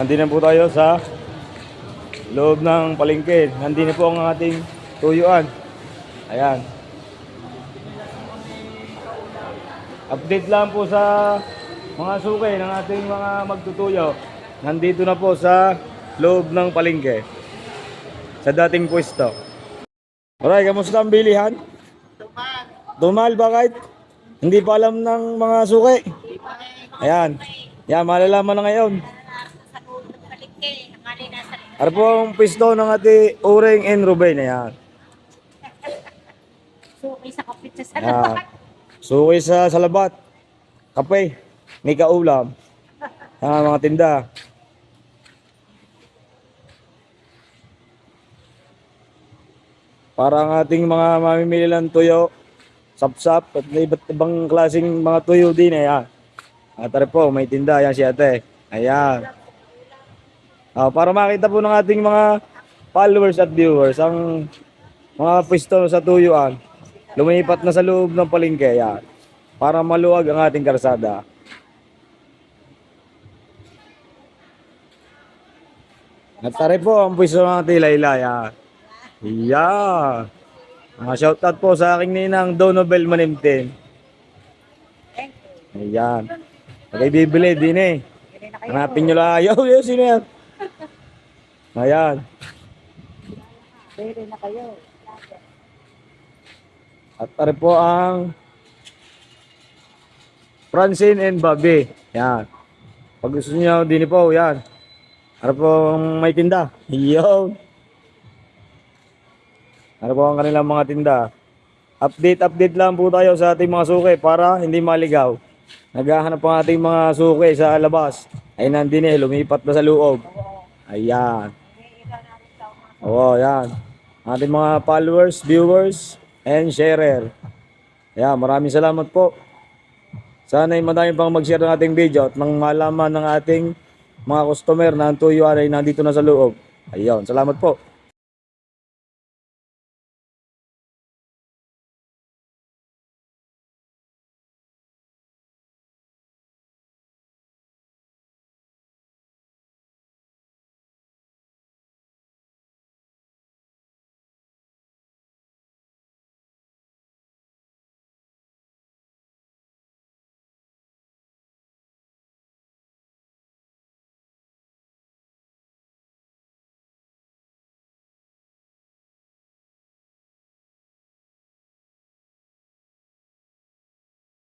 Nandito na po tayo sa loob ng palengke. Nandito na po ang ating tuyuan. Ayan. Update lang po sa mga sukay ng ating mga magtutuyo. Nandito na po sa loob ng palengke. Sa dating pwesto. Alright, kamusta ang bilihan? Tumal bakit? Hindi pa alam ng mga suki. Ayan. Yan, malalaman na ngayon. sa loob ng palengke, nakali nasa Ano po ang pwesto ng ate Oreng and Ruben? Ayan. suki sa kapit sa Ayan. salabat. Suki sa salabat. Kape. May kaulam. Ayan, mga tinda. Para ang ating mga mamimili ng tuyo, sapsap at may iba't ibang klaseng mga tuyo din. Ayan. At po, may tinda. Ayan si ate. Ayan. Ah, para makita po ng ating mga followers at viewers ang mga pwesto sa tuyuan. Lumipat na sa loob ng palengke. Ayan. Para maluwag ang ating karsada. At tara po ang pwesto ng ating Layla. Ayan. Yeah. Mga shoutout po sa aking ninang Donobel Manimtin. Ayan. Okay, bibili din eh. Hanapin nyo lang. Yo, yo, sino yan? Ayan. Bili na kayo. At tara po ang Francine and Bobby. Yan. Pag gusto niyo din po, yan. Ano po ang may tinda? Yo. Ano po ang kanilang mga tinda? Update, update lang po tayo sa ating mga suki para hindi maligaw. Naghahanap ang ating mga suki sa labas. Ay nandun eh, lumipat na sa loob. Ayan. Oo, yan. Ating mga followers, viewers, and sharer. Ayan, maraming salamat po. Sana ay madami pang mag-share ng ating video at nang malaman ng ating mga customer na ang tuyuan ay nandito na sa loob. Ayun, salamat po.